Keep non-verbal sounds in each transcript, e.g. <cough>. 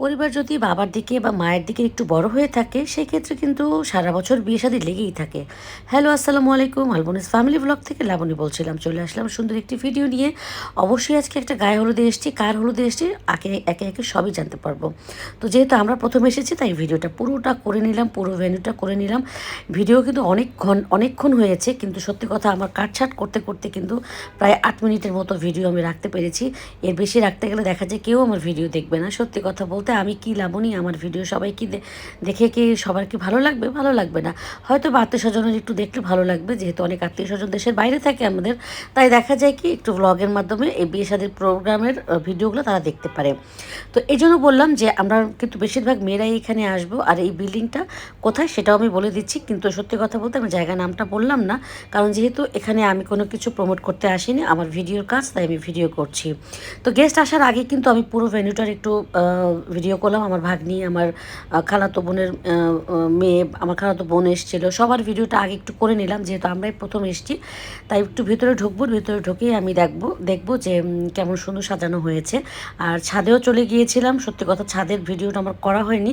পরিবার যদি বাবার দিকে বা মায়ের দিকে একটু বড় হয়ে থাকে সেক্ষেত্রে কিন্তু সারা বছর বিয়ে শাদী লেগেই থাকে। হ্যালো, আসসালামু আলাইকুম, আলবনিস ফ্যামিলি ব্লগ থেকে লাবণী বলছিলাম। চলে আসলাম সুন্দর একটি ভিডিও নিয়ে। অবশ্যই আজকে একটা গায়ে হলুদে এসেছি। কার হলুদে এসেছি? একে একে একে সবই জানতে পারব। তো যেহেতু আমরা প্রথমে এসেছি, তাই ভিডিওটা পুরোটা করে নিলাম, পুরো ভেন্যুটা করে নিলাম। ভিডিও কিন্তু অনেকক্ষণ অনেকক্ষণ হয়েছে, কিন্তু সত্যি কথা আমার কাটছাট করতে করতে কিন্তু প্রায় আট মিনিটের মতো ভিডিও আমি রাখতে পেরেছি। এর বেশি রাখতে গেলে দেখা যায় কেউ আমার ভিডিও দেখবে না। সত্যি কথা বলতে আমি কি লাবণী, আমার ভিডিও সবাই কি দেখে কি সবার কি ভালো লাগবে? ভালো লাগবে না। হয়তো বা আত্মীয় স্বজনের একটু দেখলে ভালো লাগবে, যেহেতু অনেক আত্মীয় স্বজন দেশের বাইরে থাকে আমাদের। তাই দেখা যায় কি, একটু ব্লগের মাধ্যমে এই বিয়ে শাদীর প্রোগ্রামের ভিডিওগুলো তারা দেখতে পারে। তো এই জন্য বললাম যে, আমরা কিন্তু বেশিরভাগ মেয়েরাই এখানে আসব। আর এই বিল্ডিংটা কোথায় সেটাও আমি বলে দিচ্ছি। কিন্তু সত্যি কথা বলতে আমি জায়গার নামটা বললাম না। কারণ যেহেতু এখানে আমি কোনো কিছু প্রমোট করতে আসিনি, আমার ভিডিওর কাজ, তাই আমি ভিডিও করছি। তো গেস্ট আসার আগে কিন্তু আমি পুরো ভেন্যুটার একটু ভিডিও করলাম, আমার ভাগ্নি, আমার খালাতো বোনের মেয়ে, আমার খালাতো বোন এসেছিল। সবার ভিডিওটা আগে একটু করে নিলাম, যেহেতু আমরাই প্রথম এসেছি। তাই একটু ভিতরে ঢুকবো, ভিতরে ঢুকেই আমি দেখব দেখব যে কেমন সুন্দর সাজানো হয়েছে। আর ছাদেও চলে গিয়েছিলাম, সত্যি কথা ছাদের ভিডিওটা আমার করা হয়নি।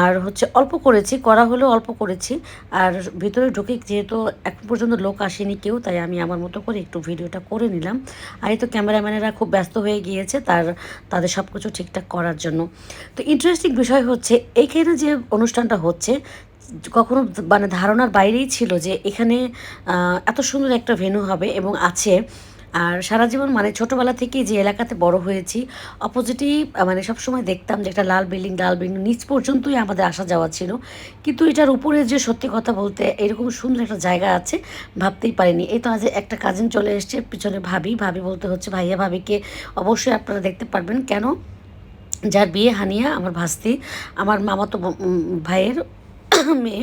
আর হচ্ছে অল্প করেছি, করা হলেও অল্প করেছি। আর ভিতরে ঢুকে যেহেতু এখন পর্যন্ত লোক আসেনি কেউ, তাই আমি আমার মতো করে একটু ভিডিওটা করে নিলাম। আর এই তো ক্যামেরাম্যানেরা খুব ব্যস্ত হয়ে গিয়েছে, তার, তাদের সব কিছু ঠিকঠাক করার জন্য। তো ইন্টারেস্টিং বিষয় হচ্ছে এইখানে যে অনুষ্ঠানটা হচ্ছে, কখনো মানে ধারণার বাইরেই ছিল যে এখানে এত সুন্দর একটা ভেন্যু হবে এবং আছে। আর সারা জীবন মানে ছোটোবেলা থেকেই যে এলাকাতে বড় হয়েছি অপোজিটেই মানে সবসময় দেখতাম যে একটা লাল বিল্ডিং লাল বিল্ডিং, নিচ পর্যন্তই আমাদের আসা যাওয়া ছিল। কিন্তু এটার উপরে যে সত্যি কথা বলতে এরকম সুন্দর একটা জায়গা আছে, ভাবতেই পারিনি। এই তো আজ একটা কাজিন চলে এসছে, পিছনে ভাবি ভাবি বলতে হচ্ছে, ভাইয়া, ভাবিকে অবশ্যই আপনারা দেখতে পারবেন। কেন? যার বিয়ে হানিয়া, আমার ভাস্তি, আমার মামাতো ভাইয়ের <coughs> মেয়ে।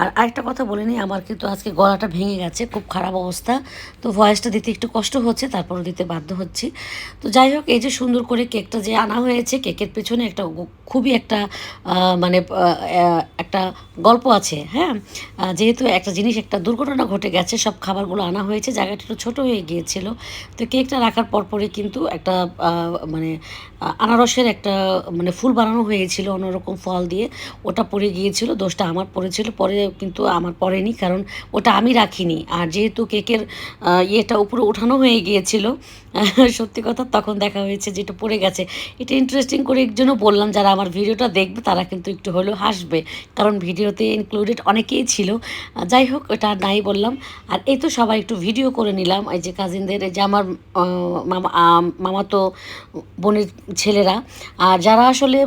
আর আরেকটা কথা বলে নিই, আমার কিন্তু আজকে গলাটা ভেঙে গেছে, খুব খারাপ অবস্থা। তো ভয়েসটা দিতে একটু কষ্ট হচ্ছে, তারপরও দিতে বাধ্য হচ্ছি। তো যাই হোক, এই যে সুন্দর করে কেকটা যে আনা হয়েছে কেকের পেছনে একটা খুবই একটা মানে একটা গল্প আছে হ্যাঁ? যেহেতু একটা জিনিস, একটা দুর্ঘটনা ঘটে গেছে, সব খাবারগুলো আনা হয়েছে, জায়গাটা একটু ছোটো হয়ে গিয়েছিল। তো কেকটা রাখার পরপরই কিন্তু একটা মানে আনারসের একটা মানে ফুল বানানো হয়েছিল অন্যরকম ফল দিয়ে। ওটা পড়ে গিয়েছিল, দোষটা আমার পড়েছিল, পরে কিন্তু আমার পড়েনি, কারণ ওটা আমি রাখিনি। আর যেহেতু কেকের ইয়েটা উপরে ওঠানো হয়ে গিয়েছিল <laughs> সত্যি কথা, তখন দেখা হয়েছে যেটা পড়ে গেছে। এটা ইন্টারেস্টিং করে এর জন্য বললাম, যারা আমার ভিডিওটা দেখবে, তারা কিন্তু একটু হলেও হাসবে, কারণ ভিডিওতে ইনক্লুডেড অনেকেই ছিল। যাই হোক, এটা নাই বললাম। আর এই তো সবাই একটু ভিডিও করে নিলাম, এই যে কাজিনদের যে আমার মামা মামাতো বোনের ছেলেরা। আর যারা আসলে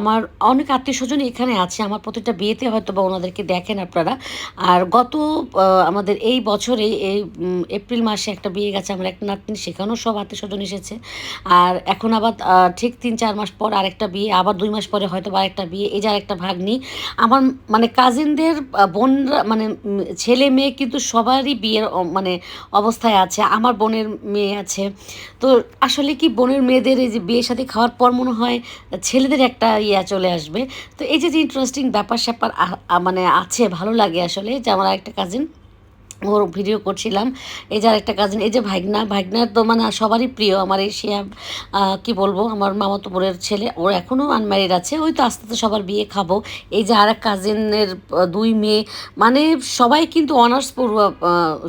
আমার অনেক আত্মীয় স্বজন এখানে আছে, আমার প্রতিটা বিয়েতে হয়তো বা ওনাদেরকে দেখেন আপনারা। আর গত আমাদের এই বছরে, এই এপ্রিল মাসে একটা বিয়ে গেছে, আমার একটা নাতনি, সেখানেও সব আত্মীয় স্বজন এসেছে। আর এখন আবার ঠিক তিন চার মাস পর আরেকটা বিয়ে, আবার দুই মাস পরে হয়তো আরেকটা বিয়ে, এই যে আরেকটা ভাগ্নি। আমার মানে কাজিনদের বোনরা মানে ছেলে মেয়ে কিন্তু সবারই বিয়ের মানে অবস্থায় আছে। আমার বোনের মেয়ে আছে। তো আসলে কি বোনের মেয়েদের এই যে বিয়ের সাথে খাওয়ার পর মনে হয় ছেলেদের একটা ইয়া চলে আসবে। তো এই যে যে ইন্টারেস্টিং ব্যাপার স্যাপার মানে আছে, ভালো লাগে আসলে যে আমার একটা কাজিন ওর ভিডিও করছিলাম। এই যে আরেকটা কাজিন এই যে ভাগনা ভাগনার তো মানে সবারই প্রিয় আমার এই সে কি বলব, আমার মামাতো বোনের ছেলে। ওর এখনও আনম্যারিড আছে, ওই তো আস্তে আস্তে সবার বিয়ে খাব। এই যে আরেক কাজিনের দুই মেয়ে মানে সবাই কিন্তু অনার্স পড়ুয়া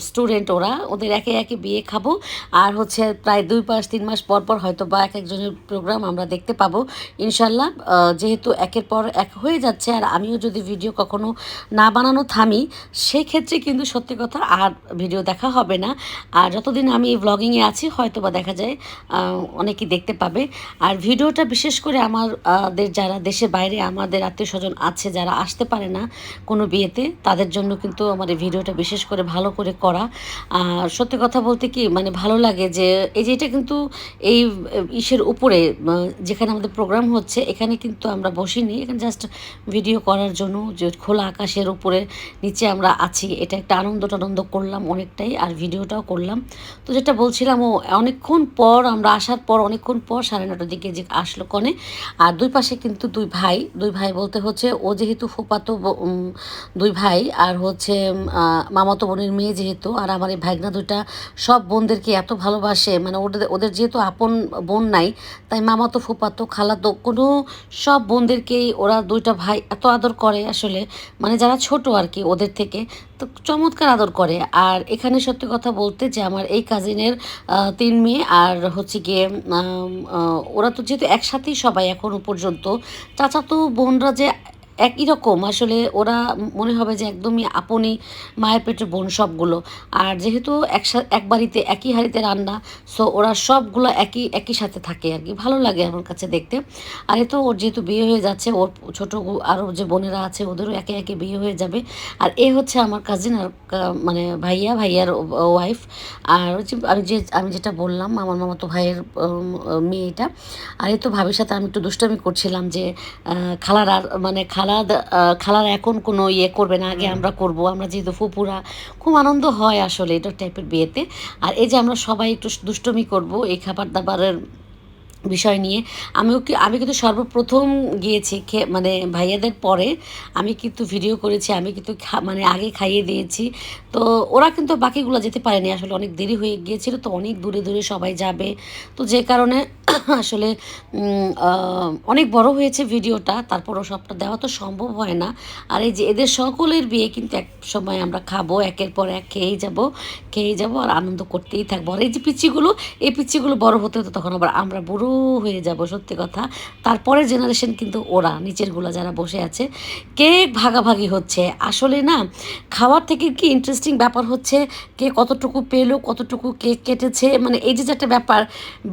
স্টুডেন্ট ওরা। ওদের একে একে বিয়ে খাব। আর হচ্ছে প্রায় দুই পাঁচ তিন মাস পর পর হয়তো বা এক একজনের প্রোগ্রাম আমরা দেখতে পাবো, ইনশাল্লাহ। যেহেতু একের পর এক হয়ে যাচ্ছে, আর আমিও যদি ভিডিও কখনো না বানানো থামি, সেক্ষেত্রে কিন্তু সত্যি কথা আর ভিডিও দেখা হবে না। আর যতদিন আমি এই ব্লগিংয়ে আছি হয়তো বা দেখা যায় অনেকেই দেখতে পাবে। আর ভিডিওটা বিশেষ করে আমার আহ, দের যারা দেশের বাইরে আমাদের আত্মীয় স্বজন আছে যারা আসতে পারে না কোনো বিয়েতে তাদের জন্য কিন্তু আমার এই ভিডিওটা বিশেষ করে ভালো করে করা। আর সত্যি কথা বলতে কি মানে ভালো লাগে যে এই যে এটা কিন্তু এই ইসের উপরে যেখানে আমাদের প্রোগ্রাম হচ্ছে এখানে কিন্তু আমরা বসিনি। এখানে জাস্ট ভিডিও করার জন্য যে খোলা আকাশের উপরে নিচে আমরা আছি। এটা একটা আনন্দ টানন্দ আনন্দ করলাম অনেকটাই আর ভিডিওটাও করলাম। তো যেটা বলছিলাম, ও অনেকক্ষণ পর আমরা আসার পর, অনেকক্ষণ পর সাড়ে নটার দিকে যে আসলো কনে, আর দুই পাশে কিন্তু দুই ভাই দুই ভাই বলতে হচ্ছে ও যেহেতু ফুপাতো দুই ভাই, আর হচ্ছে মামাতো বোনের মেয়ে যেহেতু, আর আমার এই ভাইগনা দুইটা সব বোনদেরকে এত ভালোবাসে মানে ওদের ওদের যেহেতু আপন বোন নাই, তাই মামাতো, ফুপাতো, খালাতো, কোনো সব বোনদেরকেই ওরা দুইটা ভাই এত আদর করে আসলে মানে যারা ছোট আর কি ওদের থেকে, তো চমৎকার আদর করে। আর এখানে সত্যি কথা বলতে যে আমার এই কাজিনের তিন মেয়ে আর হচ্ছে গিয়ে ওরা তো যেহেতু একসাথেই সবাই এখনও পর্যন্ত, চাচাতো বোনরা যে একই রকম। আসলে ওরা মনে হবে যে একদমই আপনি মায়ের পেটের বোন সবগুলো। আর যেহেতু একসাথে এক বাড়িতে একই হাঁড়িতে রান্না সো ওরা সবগুলো একই একই সাথে থাকে আর কি। ভালো লাগে আমার কাছে দেখতে। আর এ তো ওর যেহেতু বিয়ে হয়ে যাচ্ছে, ওর ছোটো আরও যে বোনেরা আছে, ওদেরও একে একে বিয়ে হয়ে যাবে। আর এ হচ্ছে আমার কাজিন আর মানে ভাইয়া, ভাইয়ার ওয়াইফ আর হচ্ছে আমি যে আমি যেটা বললাম, আমার মামা তো ভাইয়ের মেয়েটা। আর এ তো ভাবির সাথে আমি একটু দুষ্টামি করছিলাম যে খালার আর মানে আহ, খালার এখন কোনো ইয়ে করবে না আগে আমরা করব আমরা যেহেতু ফুপুরা খুব আনন্দ হয় আসলে এটা টাইপের বিয়েতে। আর এই যে আমরা সবাই একটু দুষ্টমি করব এই খাবার দাবারের বিষয় নিয়ে আমিও কি আমি কিন্তু সর্বপ্রথম গিয়েছি খে- মানে ভাইয়াদের পরে আমি কিন্তু ভিডিও করেছি আমি কিন্তু মানে আগে খাইয়ে দিয়েছি। তো ওরা কিন্তু বাকিগুলো যেতে পারেনি আসলে অনেক দেরি হয়ে গিয়েছিল তো অনেক দূরে দূরে সবাই যাবে। তো যে কারণে আসলে অনেক বড় হয়েছে ভিডিওটা, তারপরও সবটা দেওয়া তো সম্ভব হয় না। আর এই যে এদের সকলের বিয়ে কিন্তু এক সময় আমরা খাব, একের পর এক খেয়েই যাব খেয়েই যাব আর আনন্দ করতেই থাকব। আর এই যে পিচিগুলো এই পিচিগুলো বড় হতে হতে তখন আবার আমরা বুড়ো হয়ে যাব, সত্যি কথা। তারপরের জেনারেশন কিন্তু ওরা, নিচেরগুলো যারা বসে আছে কেক ভাগাভাগি হচ্ছে? আসলে না, খাওয়ার থেকে কি ইন্টারেস্টিং ব্যাপার হচ্ছে, কে কতটুকু পেল, কতটুকু কেক কেটেছে? মানে এই যে একটা ব্যাপার,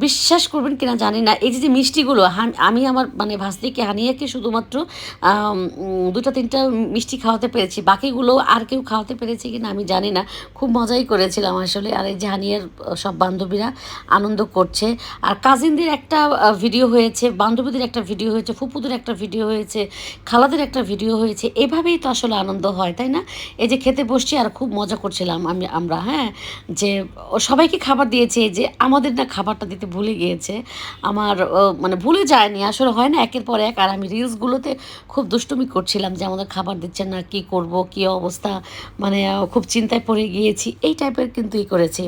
বিশ্বাস করবেন কিনা জানি না। এই যে যে মিষ্টিগুলো আমি আমার মানে ভাস্তিকে হানিয়াকে শুধুমাত্র দুটা তিনটা মিষ্টি খাওয়াতে পেরেছি, বাকিগুলো আর কেউ খাওয়াতে পেরেছে কিনা আমি জানি না। খুব মজাই করেছিলাম আসলে। আর এই যে, হানিয়ার সব বান্ধবীরা আনন্দ করছে। আর কাজিনদের একটা ভিডিও হয়েছে, বান্ধবীদের একটা ভিডিও হয়েছে, ফুপুদের একটা ভিডিও হয়েছে, খালাদের একটা ভিডিও হয়েছে। এভাবেই তো আসলে আনন্দ হয়, তাই না? এই যে, খেতে বসছি আর খুব মজা করছিলাম আমি, আমরা হ্যাঁ? যে সবাইকে খাবার দিয়েছে যে, আমাদের না খাবারটা দিতে ভুলে গিয়েছে। আমার মানে ভুলে যায়নি, আসলে হয় না, একের পর এক। আর আমি রিলসগুলোতে খুব দুষ্টুমি করছিলাম যে আমাদের খাবার দিচ্ছেন না, কি করব, কি অবস্থা মানে খুব চিন্তায় পড়ে গিয়েছি, এই টাইপের কিন্তু ই করেছি।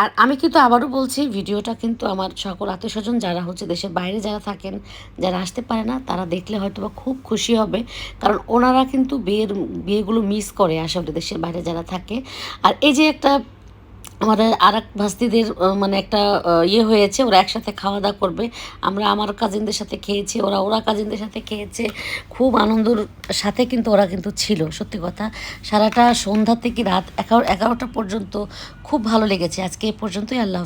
আর আমি কিন্তু আবারও বলছি, ভিডিওটা কিন্তু আমার সকল আত্মীয় স্বজন যারা হচ্ছে দেশের বাইরে যারা থাকেন, যারা আসতে পারে না, তারা দেখলে হয়তো বা খুব খুশি হবে। কারণ ওনারা কিন্তু বিয়ের, বিয়েগুলো মিস করে, আসলে দেশের বাইরে যারা থাকে। আর এই যে একটা আমাদের আর এক ভাস্তিদের মানে একটা ইয়ে হয়েছে, ওরা একসাথে খাওয়া দাওয়া করবে। আমরা আমার কাজিনদের সাথে খেয়েছি, ওরা ওরা কাজিনদের সাথে খেয়েছে। খুব আনন্দর সাথে কিন্তু ওরা কিন্তু ছিল, সত্যি কথা। সারাটা সন্ধ্যা থেকে রাত এগারো, এগারোটা পর্যন্ত খুব ভালো লেগেছে। আজকে এ পর্যন্তই, আল্লাহ।